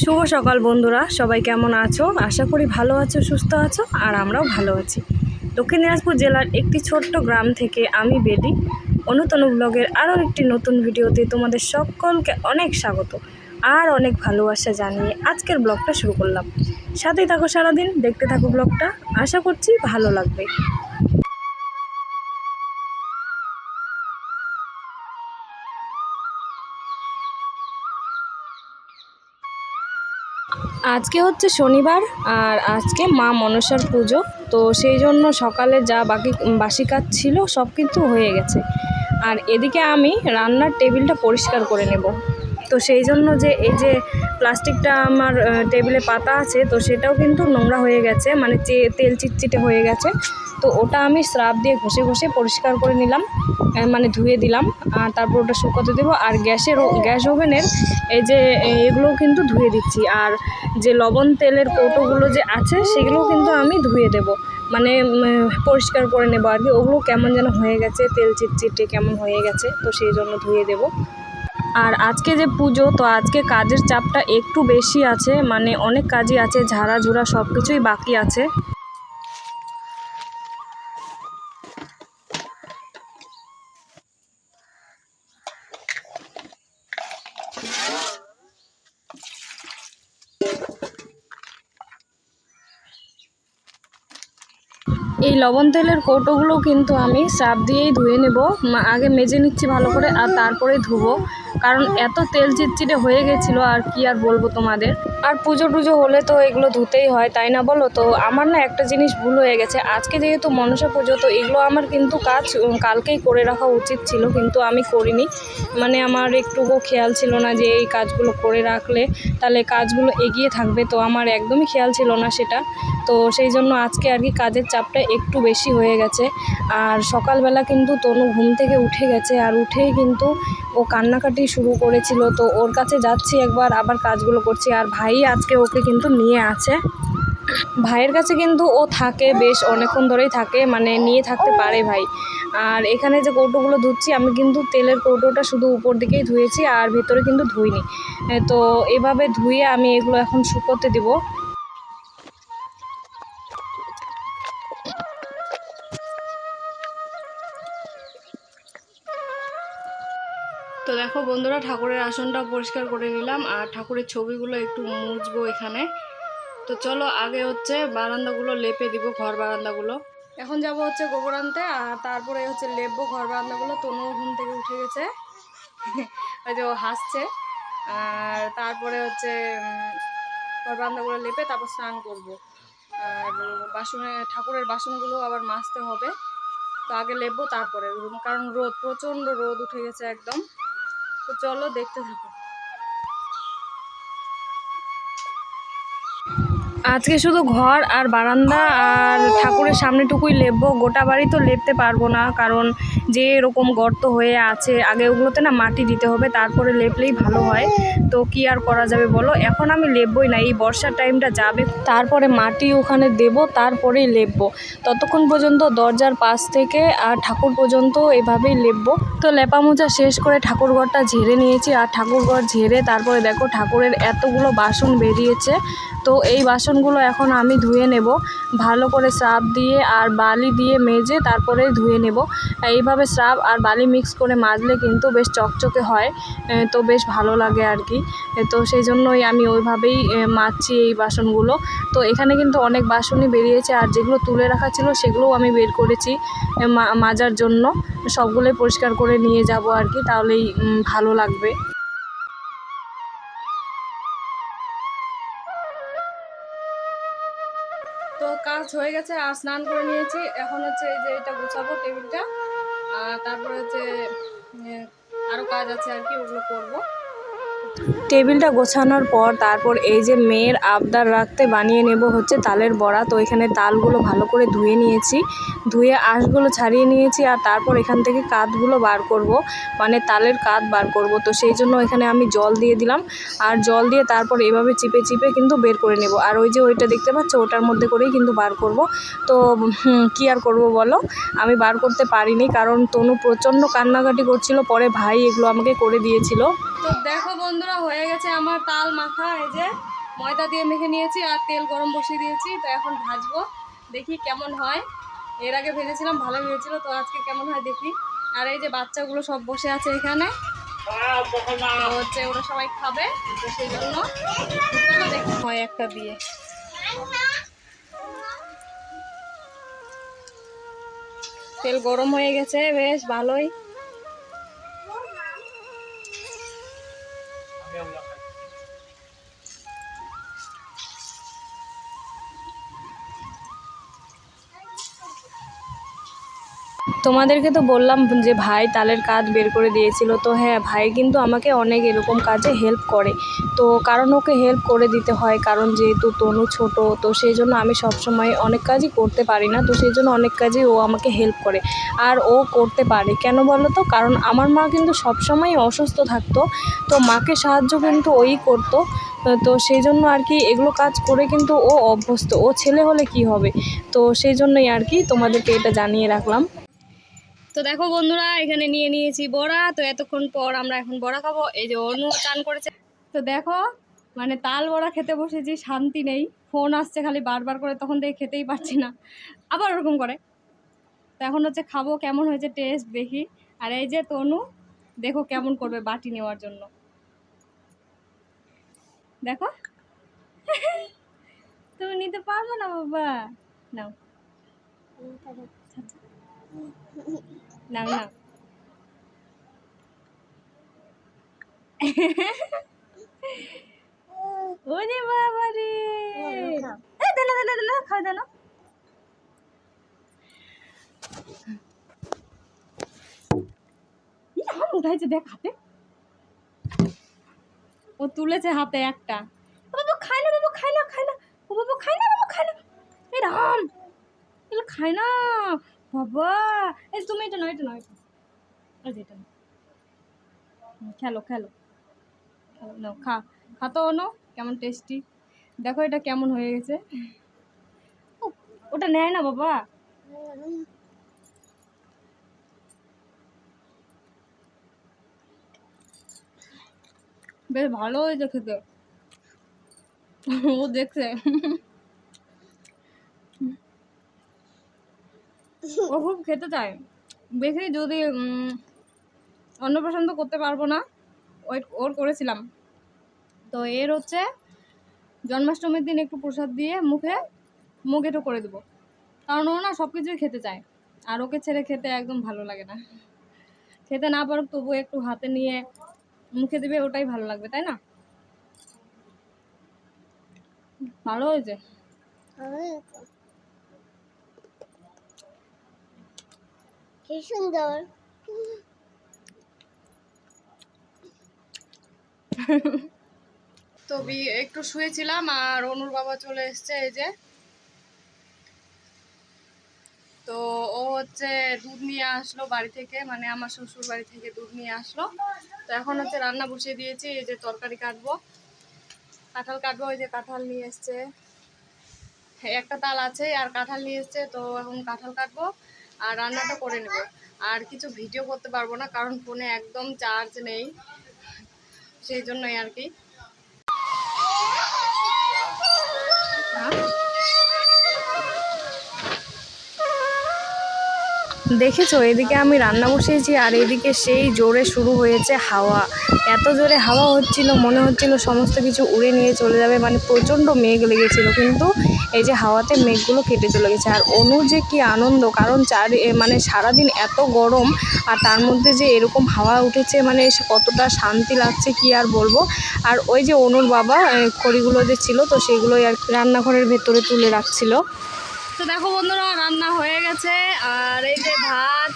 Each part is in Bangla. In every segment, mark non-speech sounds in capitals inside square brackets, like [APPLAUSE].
শুভ সকাল বন্ধুরা, সবাই কেমন আছো? আশা করি ভালো আছো, সুস্থ আছো, আর আমরাও ভালো আছি। দক্ষিণ দিনাজপুর জেলার একটি ছোট্ট গ্রাম থেকে আমি বেদি। অনুতনু ব্লগের আরও একটি নতুন ভিডিওতে তোমাদের সকলকে অনেক স্বাগত আর অনেক ভালোবাসা জানিয়ে আজকের ব্লগটা শুরু করলাম। সাথেই থাকো সারাদিন, দেখতে থাকো ব্লগটা। আশা করছি ভালো লাগবে। আজকে হচ্ছে শনিবার আর আজকে মা মনসার পুজো। তো সেই জন্য সকালে যা বাকি, বাসি কাজ ছিল সব কিন্তু হয়ে গেছে। আর এদিকে আমি রান্নার টেবিলটা পরিষ্কার করে নেব। তো সেই জন্য যে এই যে প্লাস্টিকটা আমার টেবিলে পাতা আছে, তো সেটাও কিন্তু নোংরা হয়ে গেছে মানে তেল চিটচিটে হয়ে গেছে। তো ওটা আমি স্রাব দিয়ে ঘষে ঘষে পরিষ্কার করে নিলাম মানে ধুয়ে দিলাম, আর তারপর ওটা শুকোতে দেবো। আর গ্যাসের গ্যাস ওভেনের এই যে এগুলোও কিন্তু ধুয়ে দিচ্ছি। আর যে লবণ তেলের কৌটোগুলো যে আছে, সেগুলোও কিন্তু আমি ধুয়ে দেব। মানে পরিষ্কার করে নেব আর কি। ওগুলো কেমন যেন হয়ে গেছে, তেল চিটচিটে কেমন হয়ে গেছে, তো সেই জন্য ধুয়ে দেবো। আর আজকে যে পুজো, তো আজকে কাজের চাপটা একটু বেশি আছে মানে অনেক কাজই আছে, ঝাড়া ঝুড়া সব কিছুই বাকি আছে। এই লবণ তেলের কৌটোগুলো কিন্তু আমি সাপ দিয়েই ধুয়ে নেব। আগে মেজে নিচ্ছি ভালো করে, আর তারপরেই ধুবো। কারণ এত তেল চিটচিটে হয়ে গেছিল আর কি আর বলব তোমাদের? আর পুজো টুজো হলে তো এগুলো ধুতেই হয়, তাই না বলো? তো আমার না একটা জিনিস ভুল হয়ে গেছে। আজকে যেহেতু মনসা পুজো, তো এগুলো আমার কিন্তু কাজ কালকেই করে রাখা উচিত ছিল, কিন্তু আমি করিনি। মানে আমার একটুকু খেয়াল ছিল না যে এই কাজগুলো করে রাখলে তাহলে কাজগুলো এগিয়ে থাকবে, তো আমার একদমই খেয়াল ছিল না সেটা। তো সেই জন্য আজকে আর কি কাজের চাপটা একটু বেশি হয়ে গেছে। আর সকালবেলা কিন্তু তনু ঘুম থেকে উঠে গেছে, আর উঠেই কিন্তু ও কান্নাকাটি শুরু করেছিল। তো ওর কাছে যাচ্ছি একবার, আবার কাজগুলো করছি। আর ভাই আজকে ওকে কিন্তু নিয়ে আছে। ভাইয়ের কাছে কিন্তু ও থাকে, বেশ অনেকক্ষণ ধরেই থাকে মানে নিয়ে থাকতে পারে ভাই। আর এখানে যে কৌটোগুলো ধুচ্ছি, আমি কিন্তু তেলের কৌটোটা শুধু উপর দিকেই ধুয়েছি, আর ভেতরে কিন্তু ধুইনি। তো এভাবে ধুয়ে আমি এগুলো এখন শুকোতে দিব। তো দেখো বন্ধুরা, ঠাকুরের আসনটা পরিষ্কার করে নিলাম আর ঠাকুরের ছবিগুলো একটু মুছবো এখানে। তো চলো আগে হচ্ছে বারান্দাগুলো লেপে দিব, ঘর বারান্দাগুলো। এখন যাব হচ্ছে গোবর আনতে আর তারপরে হচ্ছে লেপবো ঘর বারান্দাগুলো। তনু ঘুম থেকে উঠে গেছে। [LAUGHS] ওই যে ও হাসছে। আর তারপরে হচ্ছে ঘর বারান্দাগুলো লেপে তারপর স্নান করব। আর বাসনে, ঠাকুরের বাসনগুলো আবার মাজতে হবে। তো আগে লেপবো তারপরে, কারণ রোদ, প্রচণ্ড রোদ উঠে গেছে একদম। তো চলো দেখতে থাকো। আজকে শুধু ঘর আর বারান্দা আর ঠাকুরের সামনেটুকুই লেপবো, গোটা বাড়ি তো লেপতে পারব না, কারণ যে এরকম গর্ত হয়ে আছে, আগে ওগুলোতে না মাটি দিতে হবে, তারপরে লেপলেই ভালো হয়। তো কি আর করা যাবে বলো? এখন আমি লেপবই না, এই বর্ষার টাইমটা যাবে। তারপরে মাটি ওখানে দেব, তারপরেই লেপবো। ততক্ষণ পর্যন্ত দরজার পাশ থেকে আর ঠাকুর পর্যন্ত এভাবেই লেপবো। তো লেপা মোজা শেষ করে ঠাকুর ঘরটা ঝেড়ে নিয়েছি, আর ঠাকুর ঘর ঝেড়ে তারপরে দেখো ঠাকুরের এতগুলো বাসন বেরিয়েছে। তো এই বাসনগুলো এখন আমি ধুয়ে নেব। ভালো করে স্রাব দিয়ে আর বালি দিয়ে মেজে তারপরে ধুয়ে নেব। এইভাবে স্রাব আর বালি মিক্স করে মাজলে কিন্তু বেশ চকচকে হয় তো বেশ ভালো লাগে আর কি। তো সেই জন্যই আমি ওইভাবেই মাজছি এই বাসনগুলো। তো এখানে কিন্তু অনেক বাসনই বেরিয়েছে আর যেগুলো তুলে রাখা ছিল সেগুলোও আমি বের করেছি মাজার জন্য। সবগুলোই পরিষ্কার করে নিয়ে যাব আর কি, তাহলেই ভালো লাগবে। তো কাজ হয়ে গেছে, আর স্নান করে নিয়েছি। এখন হচ্ছে এই যে এটা গুছাবো টেবিলটা, আর তারপরে হচ্ছে আরও কাজ আছে আর কি, ওগুলো করব। টেবিলটা গোছানোর পর তারপর এই যে মেয়ের আবদার রাখতে বানিয়ে নেব হচ্ছে তালের বড়া। তো এখানে তালগুলো ভালো করে ধুয়ে নিয়েছি। ধুয়ে আঁশগুলো ছাড়িয়ে নিয়েছি আর তারপর এখান থেকে কাঠগুলো বার করব। মানে তালের কাঠ বার করব। তো সেই জন্য এখানে আমি জল দিয়ে দিলাম। আর জল দিয়ে তারপর এভাবে চিপে চিপে কিন্তু বের করে নেব। আর ওই যে ওইটা দেখতে পাচ্ছ, ওটার মধ্যে করেই কিন্তু বার করব। তো কি আর করব বলো? আমি বার করতে পারিনি কারণ তনু প্রচণ্ড কান্নাকাটি করছিল। পরে ভাই এগুলো আমাকে করে দিয়েছিল। তো দেখো বন্ধুরা, হয়ে গেছে আমার তাল মাখা। এই যে ময়দা দিয়ে মেখে নিয়েছি আর তেল গরম বসিয়ে দিয়েছি। তো এখন ভাজবো, দেখি কেমন হয়। এর আগে ভেজেছিলাম, ভালো হয়েছিল, তো আজকে কেমন হয় দেখি। আর এই যে বাচ্চাগুলো সব বসে আছে এখানে। হচ্ছে ওরা সবাই খাবে সেই জন্য। দেখি। হয় একটা দিয়ে। তেল গরম হয়ে গেছে, বেশ ভালোই। তোমাদেরকে তো বললাম যে ভাই তালের কাজ বের করে দিয়েছিল। তো হ্যাঁ ভাই কিন্তু আমাকে অনেক এরকম কাজে হেল্প করে। তো কারণ ওকে হেল্প করে দিতে হয়, কারণ যেহেতু তনু ছোট, তো সেই জন্য আমি সবসময় অনেক কাজই করতে পারি না। তো সেই জন্য অনেক কাজই ও আমাকে হেল্প করে। আর ও করতে পারে। কেন বলো তো? কারণ আমার মা কিন্তু সবসময় অসুস্থ থাকতো। তো মাকে সাহায্য কিন্তু ওই করতো। তো সেই জন্য আর কি এগুলো কাজ করে কিন্তু ও অভ্যস্ত। ও ছেলে হলে কি হবে? তো সেই জন্যই আর কি তোমাদেরকে এটা জানিয়ে রাখলাম। তো দেখো বন্ধুরা, এখানে নিয়ে নিয়েছি বড়া। তো এতক্ষণ পর আমরা এখন বড়া খাব। এই যে অনু চান করেছে। তো দেখো মানে তাল বড়া খেতে বসেছি, শান্তি নেই। ফোন আসছে খালি বারবার করে, তখন দেখে খেতেই পারছি না। আবার ওরকম করে। তো এখন হচ্ছে খাব, কেমন হয়েছে টেস্ট দেখি। আর এই যে তনু, দেখো কেমন করবে বাটি নেওয়ার জন্য। দেখো। তুমি নিতে পারবে না, বাবা? নাও। নাও নাও। ওরে বাবা রে। এই দানা দানা দানা খাও দানা উঠাইছে, দেখ হাতে। ও তুলেছে হাতে একটা। ও বাবা, খায় না বাবা, খায় না খায় না। ও বাবা, খায় না বাবা, খায় না। এই রাম। এগুলো খায় না। বাবা! এই তুমি এটা নয় এটা নয় এটা এটা। খেলো খেলো। খেলো, নাও, খা। খা তো অনো কেমন টেস্টি দেখো এটা কেমন হয়ে গেছে। ওটা নেয় না বাবা। বেশ ভালো হয়েছে খেতে। ও দেখছে ও খুব খেতে চায়। দেখি যদি অন্নপ্রাশন তো করতে পারব না, ওই ওর করেছিলাম। তো এর হচ্ছে জন্মাষ্টমীর দিন একটু প্রসাদ দিয়ে মুখে মুখ একটু করে দেবো। কারণ ও না সব কিছুই খেতে চায়। আর ওকে ছেড়ে খেতে একদম ভালো লাগে না। খেতে না পারুক তবু একটু হাতে নিয়ে মুখে দেবে, ওটাই ভালো লাগবে, তাই না? ভালো হয়েছে। কি সুন্দর। তো একটু শুয়েছিলাম আর অনুর বাবা চলে এসছে এই যে। তো ও হচ্ছে দুধ নিয়ে আসলো বাড়ি থেকে মানে আমার শ্বশুর বাড়ি থেকে দুধ নিয়ে আসলো। তো এখন হচ্ছে রান্না বসিয়ে দিয়েছি, এই যে তরকারি কাটবো। কাঁঠাল কাটবো ওই যে কাঁঠাল নিয়ে এসছে। একটা তাল আছে আর কাঁঠাল নিয়ে এসছে, তো এখন কাঁঠাল কাটবো। আর রান্নাটা করে নেব। আর কিছু ভিডিও করতে পারব না, কারণ ফোনে একদম চার্জ নেই। সেই জন্যই আর কি। দেখেছ? এদিকে আমি রান্না বসিয়েছি আর এদিকে সেই জোরে শুরু হয়েছে হাওয়া। এত জোরে হাওয়া হচ্ছিল, মনে হচ্ছিল সমস্ত কিছু উড়ে নিয়ে চলে যাবে মানে প্রচণ্ড মেঘ লেগেছিল। কিন্তু এই যে হাওয়াতে মেঘগুলো কেটে চলে গেছে। আর অনু যে কি আনন্দ, কারণ চারি মানে সারাদিন এত গরম, আর তার মধ্যে যে এরকম হাওয়া উঠেছে মানে কতটা শান্তি লাগছে কি আর বলব? আর ওই যে অনুর বাবা খড়িগুলো যে ছিল, তো সেগুলোই আর রান্নাঘরের ভেতরে তুলে রাখছিল। তো দেখো বন্ধুরা, রান্না হয়ে গেছে। আর এই যে ভাত,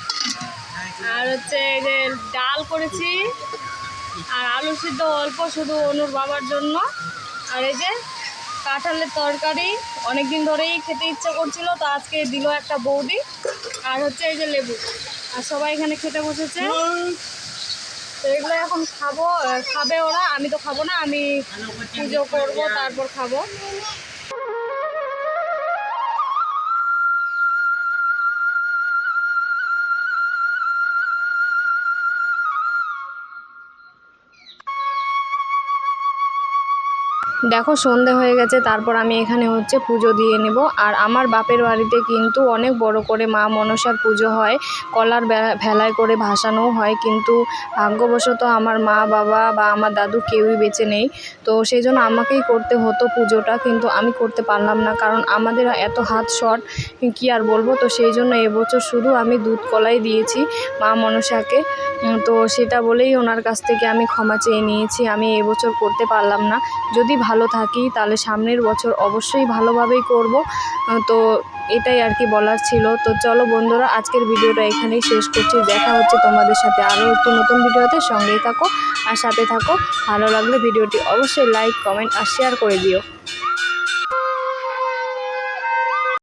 আর হচ্ছে এই যে ডাল করেছি। আর আলু সিদ্ধ অল্প শুধু অনুর বাবার জন্য। আর এই যে কাঁঠালের তরকারি। অনেক দিন ধরেই খেতে ইচ্ছে করছিল, তো আজকে দিল একটা বৌদি। আর হচ্ছে এই যে লেবু। আর সবাই এখানে খেতে বসেছে। তো এগুলো এখন খাব খাবে ওরা, আমি তো খাব না, আমি পুজো করব, তারপর খাব। দেখো সন্ধে হয়ে গেছে, তারপর আমি এখানে হচ্ছে পুজো দিয়ে নেব। আর আমার বাপের বাড়িতে কিন্তু অনেক বড় করে মা মনসার পুজো হয়, কলার ভেলায় করে ভাসানোও হয়। কিন্তু ভাগ্যবশত আমার মা, বাবা বা আমার দাদু কেউই বেঁচে নেই। তো সেই জন্য আমাকেই করতে হতো পুজোটা, কিন্তু আমি করতে পারলাম না। কারণ আমাদের এত হাত শর্ট, কী আর বলব? তো সেই জন্য এবছর শুধু আমি দুধ কলাই দিয়েছি মা মনসাকে। তো সেটা বলেই ওনার কাছ থেকে আমি ক্ষমা চেয়ে নিয়েছি। আমি এবছর করতে পারলাম না। যদি ভালো থাকি, তাহলে সামনের বছর অবশ্যই ভালোভাবেই করব। তো এটাই আর কি বলার ছিল। তো চলো বন্ধুরা, আজকের ভিডিওটা এখানেই শেষ করছি। দেখা হচ্ছে তোমাদের সাথে আরও একটু নতুন ভিডিওতে। সঙ্গেই থাকো আর সাথে থাকো। ভালো লাগলে ভিডিওটি অবশ্যই লাইক কমেন্ট আর শেয়ার করে দিও।